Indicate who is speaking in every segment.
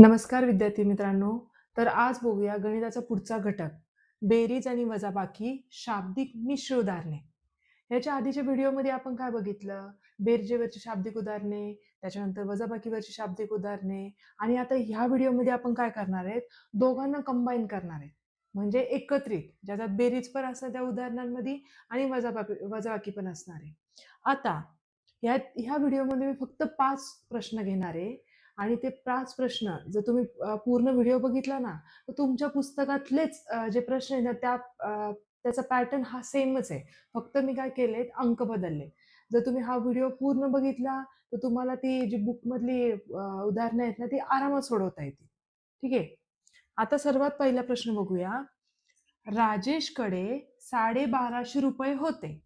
Speaker 1: नमस्कार विद्यार्थी मित्रांनो तर आज बघूया गणिताचा पुढचा घटक बेरीज आणि वजाबाकी शाब्दिक मिश्र उदाहरणे. याच्या आधीच्या व्हिडिओमध्ये आपण काय बघितलं? बेरजेवरची शाब्दिक उदाहरणे त्याच्यानंतर वजाबाकीवरची शाब्दिक उदाहरणे आणि आता ह्या व्हिडिओमध्ये आपण काय करणार आहेत? दोघांना कंबाईन करणार आहेत. म्हणजे एकत्रित ज्याच्यात बेरीज पण असणार त्या उदाहरणांमध्ये आणि वजाबाकी वजाबाकी पण असणार आहे. आता ह्या ह्या व्हिडिओमध्ये मी फक्त पाच प्रश्न घेणार आहे. आणि ते पाच प्रश्न जर तुम्ही पूर्ण व्हिडिओ बघितला ना तर तुमच्या पुस्तकातलेच जे प्रश्न आहेत ना त्या त्याचा पॅटर्न हा सेमच आहे. फक्त मी काय केले अंक बदलले. जर तुम्ही हा व्हिडिओ पूर्ण बघितला तर तुम्हाला ती जी बुकमधली उदाहरणं आहेत ना ती आरामात सोडवता येतील. ठीक आहे? आता सर्वात पहिला प्रश्न बघूया. राजेशकडे साडेबाराशे रुपये होते.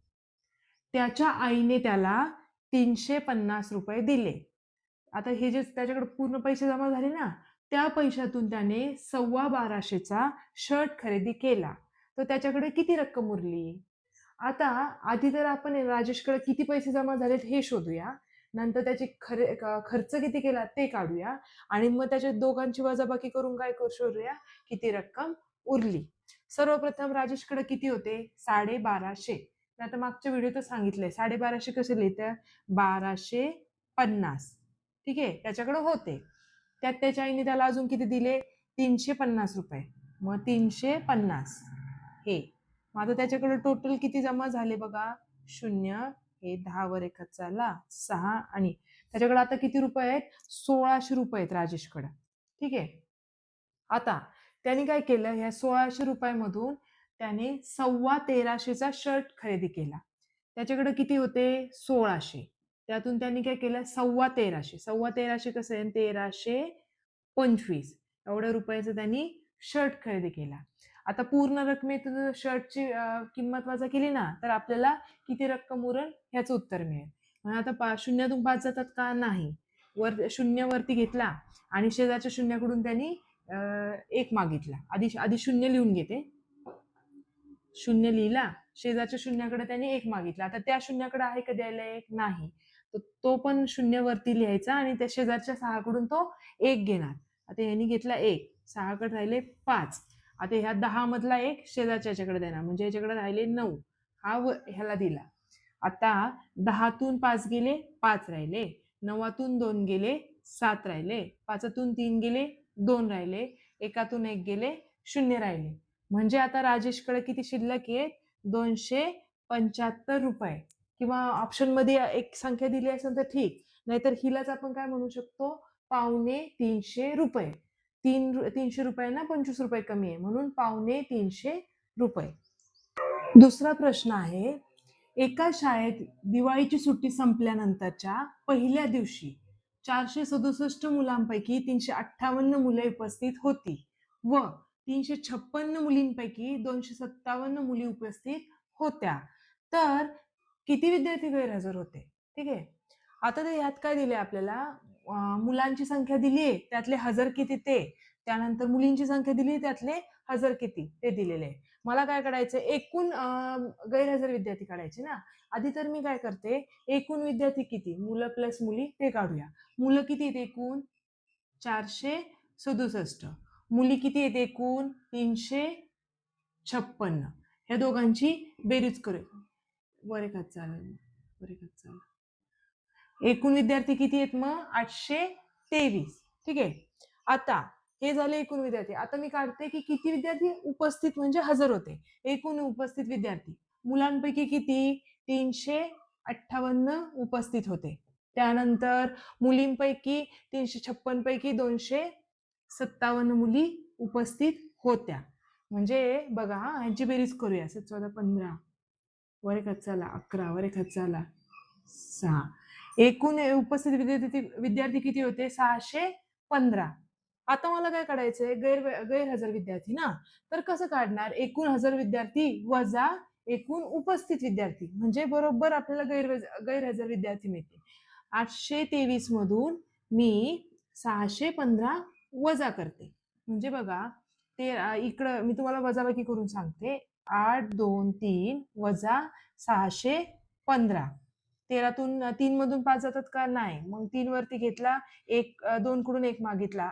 Speaker 1: त्याच्या आईने त्याला तीनशे पन्नास रुपये दिले. आता हे जे त्याच्याकडे पूर्ण पैसे जमा झाले ना त्या पैशातून त्याने सव्वा बाराशेचा शर्ट खरेदी केला. तर त्याच्याकडे किती रक्कम उरली? आता आधी तर आपण राजेशकडे किती पैसे जमा झालेत हे शोधूया. नंतर त्याची खरे खर्च किती केला ते काढूया. आणि मग त्याच्या दोघांची वजाबाकी करून काय करू शोधूया? किती रक्कम उरली? सर्वप्रथम राजेशकडे किती होते? साडे बाराशे आता मागच्या व्हिडिओत सांगितलंय. साडे बाराशे कसे लिहित बाराशे पन्नास. ठीक आहे? त्याच्याकडे होते. त्यात त्याच्या आईने त्याला अजून किती दिले? तीनशे पन्नास रुपये. मग तीनशे पन्नास. हे. मग आता त्याच्याकडे टोटल किती जमा झाले बघा? शून्य हे दहावर एकच चाला सहा आणि त्याच्याकडे आता किती रुपये आहेत? सोळाशे रुपये आहेत राजेशकडे. ठीक आहे? आता त्याने काय केलं? ह्या सोळाशे रुपयामधून त्याने सव्वा तेराशेचा शर्ट खरेदी केला. त्याच्याकडे किती होते? सोळाशे. त्यातून त्यांनी काय केलं? सव्वा तेराशे. सव्वा तेराशे कसं आहे? तेराशे पंचवीस. एवढ्या रुपयाचा त्यांनी शर्ट खरेदी केला. आता पूर्ण रकमेतून शर्टची किंमत वजा केली ना तर आपल्याला किती रक्कम उरण ह्याचं उत्तर मिळेल. म्हणजे आता पा शून्यातून पाच जातात का? नाही. वर शून्य वरती घेतला आणि शेजारच्या शून्याकडून त्यांनी एक मागितला. आधी आधी शून्य लिहून घेते. शून्य लिहिला. शेजारच्या शून्याकडे त्यांनी एक मागितला. आता त्या शून्याकडे आहे का द्यायला एक? नाही. तर तो पण शून्यवरती लिहायचा आणि त्या शेजारच्या सहाकडून तो एक घेणार. आता यांनी घेतला एक सहाकडे राहिले पाच. आता ह्या दहा मधला एक शेजारच्या याच्याकडे देणार म्हणजे याच्याकडे राहिले नऊ. हा व ह्याला दिला. आता दहातून पाच गेले पाच राहिले. नवातून दोन गेले सात राहिले. पाचातून तीन गेले दोन राहिले. एकातून एक गेले शून्य राहिले. म्हणजे आता राजेशकडे किती शिल्लक आहे दोनशे पंच्याहत्तर रुपये. किंवा ऑप्शनमध्ये एक संख्या दिली असेल तर ठीक. नाहीतर हिलाच आपण काय म्हणू शकतो? पावणे तीनशे रुपये. तीन तीनशे रुपयांना पंचवीस रुपये कमी आहे. म्हणून पावणे तीनशे रुपये. दुसरा प्रश्न आहे एका शाळेत दिवाळीची सुट्टी संपल्यानंतरच्या पहिल्या दिवशी चारशे सदुसष्ट मुलांपैकी तीनशे अठ्ठावन्न मुले उपस्थित होती व तीनशे छप्पन्न मुलींपैकी दोनशे सत्तावन्न मुली उपस्थित होत्या. तर किती विद्यार्थी गैरहजर होते? ठीक आहे. आता ते यात काय दिले आपल्याला? मुलांची संख्या दिली आहे त्यातले हजर किती ते? त्यानंतर मुलींची संख्या दिली त्यातले हजर किती ते दिलेले आहे. मला काय काढायचं एकूण गैरहजर विद्यार्थी काढायचे ना? आधी तर मी काय करते? एकूण विद्यार्थी किती? मुलं प्लस मुली ते काढूया. मुलं किती आहेत एकूण? चारशे सदुसष्ट. मुली किती आहेत एकूण? तीनशे छप्पन्न. ह्या दोघांची बेरीज करू वर का चालेल वर चालेल एकूण विद्यार्थी किती आहेत मग आठशे तेवीस ठीक आहे आता हे झाले एकूण विद्यार्थी आता मी काढते की किती विद्यार्थी उपस्थित म्हणजे हजर होते एकूण उपस्थित विद्यार्थी मुलांपैकी किती तीनशे अठ्ठावन्न उपस्थित होते त्यानंतर मुलींपैकी तीनशे छप्पन पैकी दोनशे सत्तावन्न मुली उपस्थित होत्या म्हणजे बघा ह्यांची बेरीज करूया असं चौदा पंधरा वर एक झाला अकरा वर एक झाला सहा. एकूण उपस्थित विद्यार्थी विद्यार्थी किती होते? सहाशे पंधरा. आता मला काय काढायचंय? गैर गैरहजर विद्यार्थी ना? तर कसं काढणार? एकूण हजर विद्यार्थी वजा एकूण उपस्थित विद्यार्थी. म्हणजे बरोबर आपल्याला गैर गैरहजर विद्यार्थी मिळते आठशे तेवीस मधून मी सहाशे पंधरा वजा करते. म्हणजे बघा ते इकडं मी तुम्हाला वजाबाकी करून सांगते. आठ दोन तीन वजा सहाशे पंधरा. तेरातून तीन मधून पाच जातात का? नाही. मग तीन वरती घेतला एक दोनकडून दोन कडून एक मागितला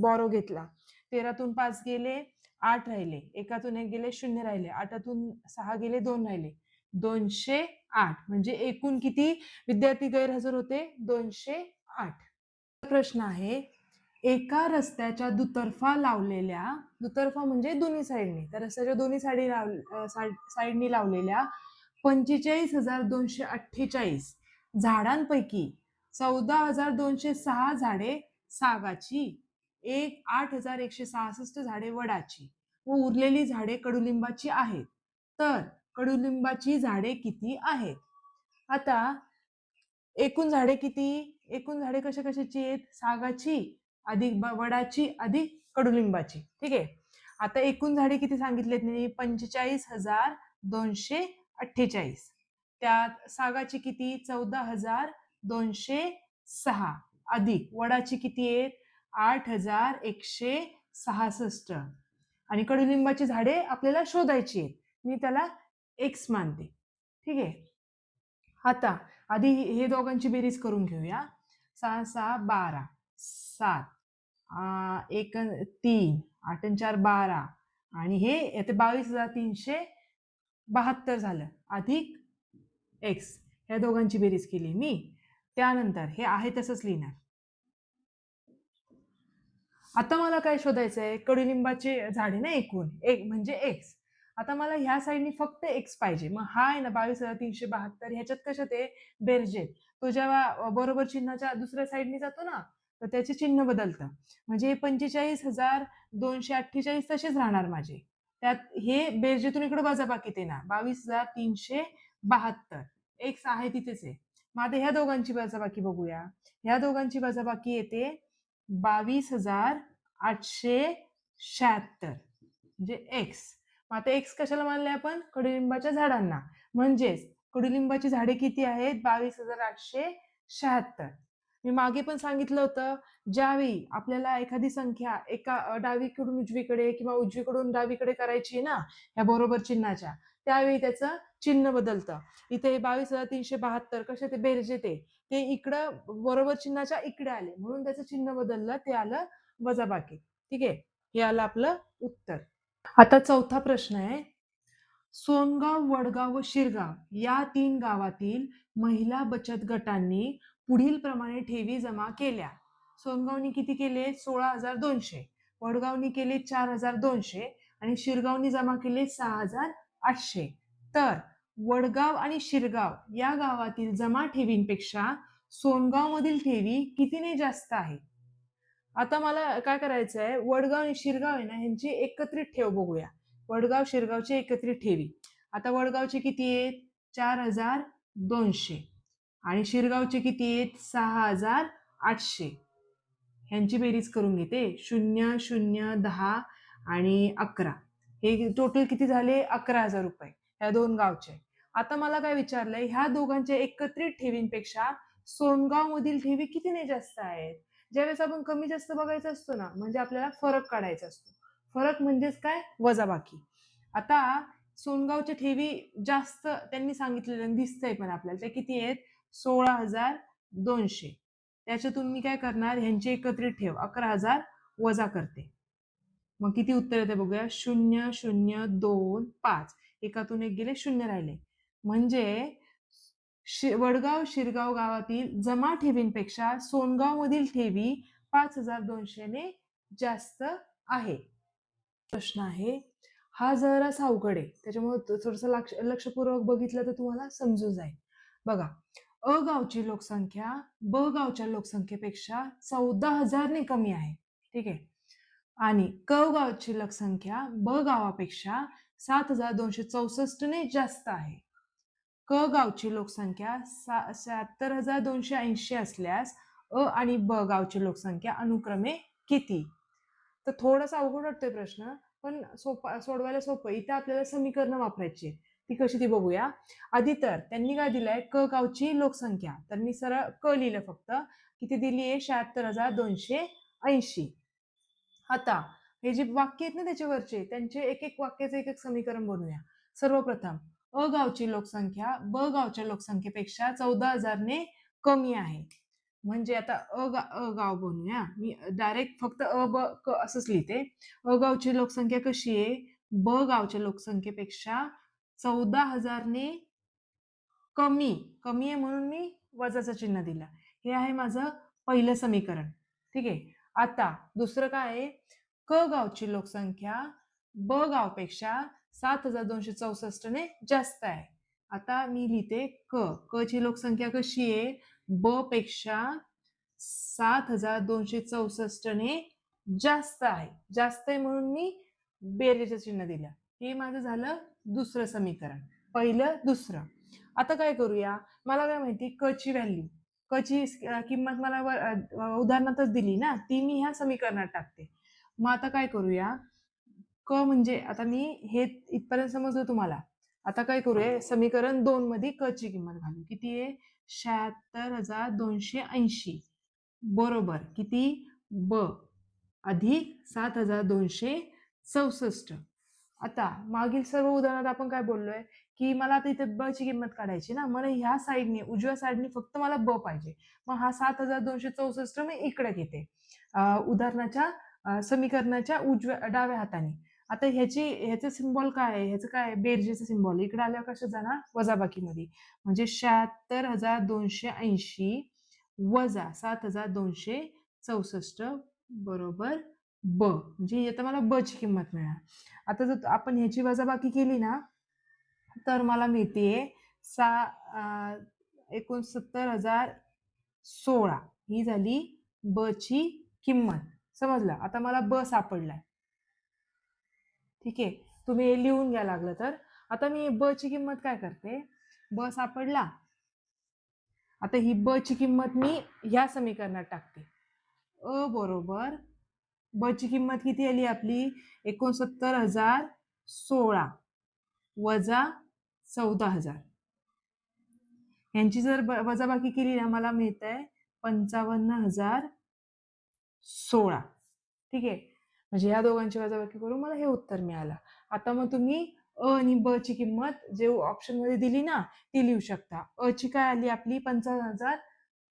Speaker 1: बॉरो घेतला. तेरातून पाच गेले आठ राहिले. एकातून एक गेले शून्य राहिले. आठातून सहा गेले दोन राहिले. दोनशे आठ. म्हणजे एकूण किती विद्यार्थी गैरहजर होते? दोनशे आठ. प्रश्न आहे एका रस्त्याच्या दुतर्फा लावलेल्या दुतर्फा म्हणजे दोन्ही साईडनी त्या रस्त्याच्या दोन्ही साईडी लाव साईडनी लावलेल्या पंचेचाळीस हजार दोनशे अठ्ठेचाळीस झाडांपैकी चौदा हजार दोनशे सहा झाडे सागाची एक आठ हजार एकशे सहासष्ट झाडे वडाची व उरलेली झाडे कडुलिंबाची आहेत. तर कडुलिंबाची झाडे किती आहेत? आता एकूण झाडे किती? एकूण झाडे कशा कशाची आहेत? सागाची. अधिक ब- वडाची अधिक कडुलिंबाची. ठीक? आहे आता एकूण झाडे किती सांगितलेत मी पंचेचाळीस हजार दोनशे अठ्ठेचाळीस. त्यात सागाची किती? चौदा हजार दोनशे सहा. अधिक वडाची किती आहेत? आठ हजार एकशे सहासष्ट. आणि कडुलिंबाची झाडे आपल्याला शोधायची आहेत. मी त्याला एक्स मानते. ठीक? आहे आता आधी हे दोघांची बेरीज करून घेऊया. सहा सहा बारा सात. एक तीन आठ चार बारा. आणि हे येते बावीस हजार तीनशे बहात्तर झालं. अधिक एक्स ह्या दोघांची बेरीज केली मी. त्यानंतर हे आहे तसंच लिहिणार. आता मला काय शोधायचं आहे कडुलिंबाचे झाडे ना एकूण. एक म्हणजे एक्स आता मला ह्या साईडनी फक्त एक्स पाहिजे. मग हा आहे ना बावीस हजार तीनशे बहात्तर. ह्याच्यात कशात आहे? बेरजेत. तो जेव्हा बरोबर चिन्हाच्या दुसऱ्या साईडनी जातो ना तर त्याचे चिन्ह बदलतं. म्हणजे पंचेचाळीस हजार दोनशे अठ्ठेचाळीस तसेच राहणार माझे. त्यात हे बेरजेतून इकडे वजाबाकीत येणार बावीस हजार तीनशे बहात्तर. एक्स आहे तिथेच आहे. मग आता ह्या दोघांची वजाबाकी बघूया. ह्या दोघांची वजाबाकी येते बावीस हजार आठशे शहात्तर. म्हणजे एक्स मग आता एक्स कशाला मानले आपण? कडुलिंबाच्या झाडांना. म्हणजेच कडुलिंबाची झाडे किती आहेत? बावीस हजार आठशे शहात्तर. मी मागे पण सांगितलं होतं ज्यावेळी आपल्याला एखादी संख्या एका डावीकडून उजवीकडे किंवा उजवीकडून डावीकडे करायची आहे ना या बरोबर चिन्हाच्या त्यावेळी त्याचं चिन्ह बदलतं. इथे बावीस हजार तीनशे बहात्तर कसे ते बेरजे ते ते इकडं बरोबर चिन्हाच्या इकडे आले म्हणून त्याचं चिन्ह बदललं ते आलं वजाबाकी. ठीक आहे? हे आलं आपलं उत्तर. आता चौथा प्रश्न आहे. सोनगाव वडगाव व शिरगाव या तीन गावातील महिला बचत गटांनी पुढील प्रमाणे ठेवी जमा केल्या. सोनगावनी किती केले? सोळा हजार दोनशे. वडगावनी केले चार हजार दोनशे आणि शिरगावनी जमा केले सहा हजार आठशे. तर वडगाव आणि शिरगाव या गावातील जमा ठेवींपेक्षा सोनगाव मधील ठेवी कितीने जास्त आहे? आता मला काय करायचं आहे वडगाव आणि शिरगाव आहे ना ह्यांची एकत्रित ठेव बघूया. वडगाव शिरगावची एकत्रित ठेवी. आता वडगावचे किती आहेत? चार हजार दोनशे. आणि शिरगावचे किती आहेत? सहा हजार आठशे. ह्यांची बेरीज करून घेते. शून्य शून्य दहा आणि अकरा. हे टोटल किती झाले? अकरा हजार रुपये. ह्या दोन गावचे आता मला काय विचारलंय? ह्या दोघांच्या एकत्रित ठेवींपेक्षा सोनगाव मधील ठेवी कितीने जास्त आहेत? ज्यावेळेस आपण कमी जास्त बघायचं असतो ना म्हणजे आपल्याला फरक काढायचा असतो. फरक म्हणजेच काय? वजाबाकी. आता सोनगावच्या ठेवी जास्त त्यांनी सांगितलेलं दिसतंय पण आपल्याला. त्या किती आहेत? सोळा हजार दोनशे. त्याच्यातून मी काय करणार? ह्यांची एकत्रित ठेव. अकरा हजार वजा करते. मग किती उत्तर येते बघूया? शून्य शून्य दोन पाच. एकातून एक गेले शून्य राहिले. म्हणजे शि वडगाव शिरगाव गावातील जमा ठेवींपेक्षा सोनगाव मधील ठेवी पाच हजार दोनशेने जास्त आहे. प्रश्न आहे हा जरा सावघड आहे. त्याच्यामुळे थोडस लक्ष लक्षपूर्वक बघितलं तर तुम्हाला समजून जाईल. बघा अ गावची लोकसंख्या ब गावच्या लोकसंख्येपेक्षा चौदा हजारने कमी आहे. ठीक आहे? आणि क गावची लोकसंख्या ब गावापेक्षा सात हजार दोनशे चौसष्टने जास्त आहे. क गावची लोकसंख्या सा शहात्तर हजार दोनशे ऐंशी असल्यास अ आणि ब गावची लोकसंख्या अनुक्रमे किती? तर थोडासा अवघड वाटतोय प्रश्न पण सोपा सोडवायला सोपं इथे आपल्याला समीकरणं वापरायची ती कशी ती बघूया. आधी तर त्यांनी काय दिलंय? क गावची लोकसंख्या. तर मी सरळ क लिहिलं फक्त. किती दिली आहे? शहात्तर हजार दोनशे ऐंशी. आता हे जे वाक्य आहेत ना त्याच्यावरचे त्यांचे एक एक वाक्याचं एक एक समीकरण बनवूया. सर्वप्रथम अ गावची लोकसंख्या ब गावच्या लोकसंख्येपेक्षा चौदा हजारने कमी आहे. म्हणजे आता अ गा अ गाव बनूया मी डायरेक्ट फक्त अ ब क असंच लिहिते. अ गावची लोकसंख्या कशी आहे? ब गावच्या लोकसंख्येपेक्षा चौदा हजारने कमी कमी आहे म्हणून मी वजाचं चिन्ह दिलं. हे आहे माझं पहिलं समीकरण. ठीक आहे? आता दुसरं काय आहे? क गावची लोकसंख्या ब गावपेक्षा सात हजार दोनशे चौसष्टने जास्त आहे. आता मी लिहिते क. क ची लोकसंख्या कशी आहे? ब पेक्षा सात हजार दोनशे चौसष्टने जास्त आहे. जास्त आहे म्हणून मी बेरीचं चिन्ह दिलं. हे माझं झालं दुसरं समीकरण. पहिलं दुसरं. आता काय करूया? मला काय माहिती? क ची व्हॅल्यू क ची अं, किंमत मला उदाहरणातच दिली ना? ती मी ह्या समीकरणात टाकते. मग आता काय करूया? क म्हणजे आता मी हे इथपर्यंत समजलं तुम्हाला. आता काय करूया? समीकरण दोन मध्ये क ची किंमत घालू किती आहे? शहात्तर हजार दोनशे ऐंशी. बरोबर. किती? ब. अधिक सात हजार दोनशे चौसष्ट. आता मागील सर्व उदाहरणात आपण काय बोललोय की मला आता इथे ब ची किंमत काढायची ना मला ह्या साईडने उजव्या साईडने फक्त मला ब पाहिजे. मग हा सात हजार दोनशे चौसष्ट मी इकडे घेते. उदाहरणाच्या समीकरणाच्या उजव्या डाव्या हाताने. आता ह्याची ह्याचं सिम्बॉल काय आहे? ह्याचं काय बेरजेचं सिम्बॉल इकडे आल्यावर कसं जाणार? वजाबाकीमध्ये. म्हणजे शहात्तर हजार दोनशे ऐंशी वजा सात हजार दोनशे चौसष्ट बरोबर ब म्हणजे आता मला ब ची किंमत मिळणार. आता जर आपण ह्याची वजाबाकी केली ना तर मला मिळते सा एकोणसत्तर हजार सोळा. ही झाली ब ची किंमत. समजलं? आता मला ब सापडलाय. ठीक आहे? तुम्ही हे लिहून घ्या लागलं तर. आता मी ब ची किंमत काय करते? ब सापडला. आता ही ब ची किंमत मी ह्या समीकरणात टाकते. अ बरोबर ब ची किंमत किती आली आपली? एकोणसत्तर हजार सोळा. वजा चौदा हजार. यांची जर ब- वजाबाकी केली ना मला मिळत आहे पंचावन्न हजार सोळा. ठीक आहे? म्हणजे ह्या दोघांची वजाबाकी करून मला हे उत्तर मिळालं. आता मग तुम्ही अ आणि ब ची किंमत जे ऑप्शनमध्ये दिली ना ती लिहू शकता. अ ची काय आली आपली? पंचावन्न हजार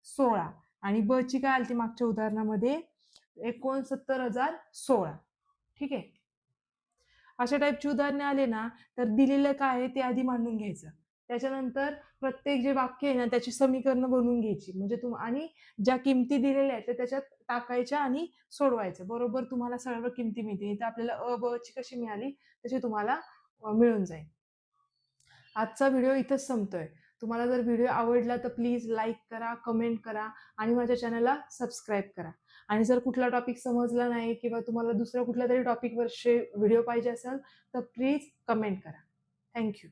Speaker 1: सोळा. आणि ब ची काय आली ती मागच्या उदाहरणामध्ये? एकोणसत्तर हजार सोळा. ठीक? आहे अशा टाईपची उदाहरणे आले ना तर दिलेलं काय आहे ते आधी मांडून घ्यायचं. त्याच्यानंतर प्रत्येक जे वाक्य आहे ना त्याची समीकरणं बनवून घ्यायची. म्हणजे तुम आणि ज्या किमती दिलेल्या आहेत त्या त्याच्यात टाकायच्या आणि सोडवायचं. बरोबर तुम्हाला सर्व किमती मिळतील. इथं आपल्याला अ ब ची कशी मिळाली तशी तुम्हाला मिळून जाईल. आजचा व्हिडिओ इथंच संपतोय. तुम्हाला जर व्हिडिओ आवडला तर प्लीज लाईक करा कमेंट करा आणि माझ्या चॅनलला सबस्क्राईब करा. आणि जर कुठला टॉपिक समजला नाही किंवा तुम्हाला दुसऱ्या कुठल्या तरी टॉपिकवर व्हिडिओ पाहिजे असेल तर प्लीज कमेंट करा. थँक्यू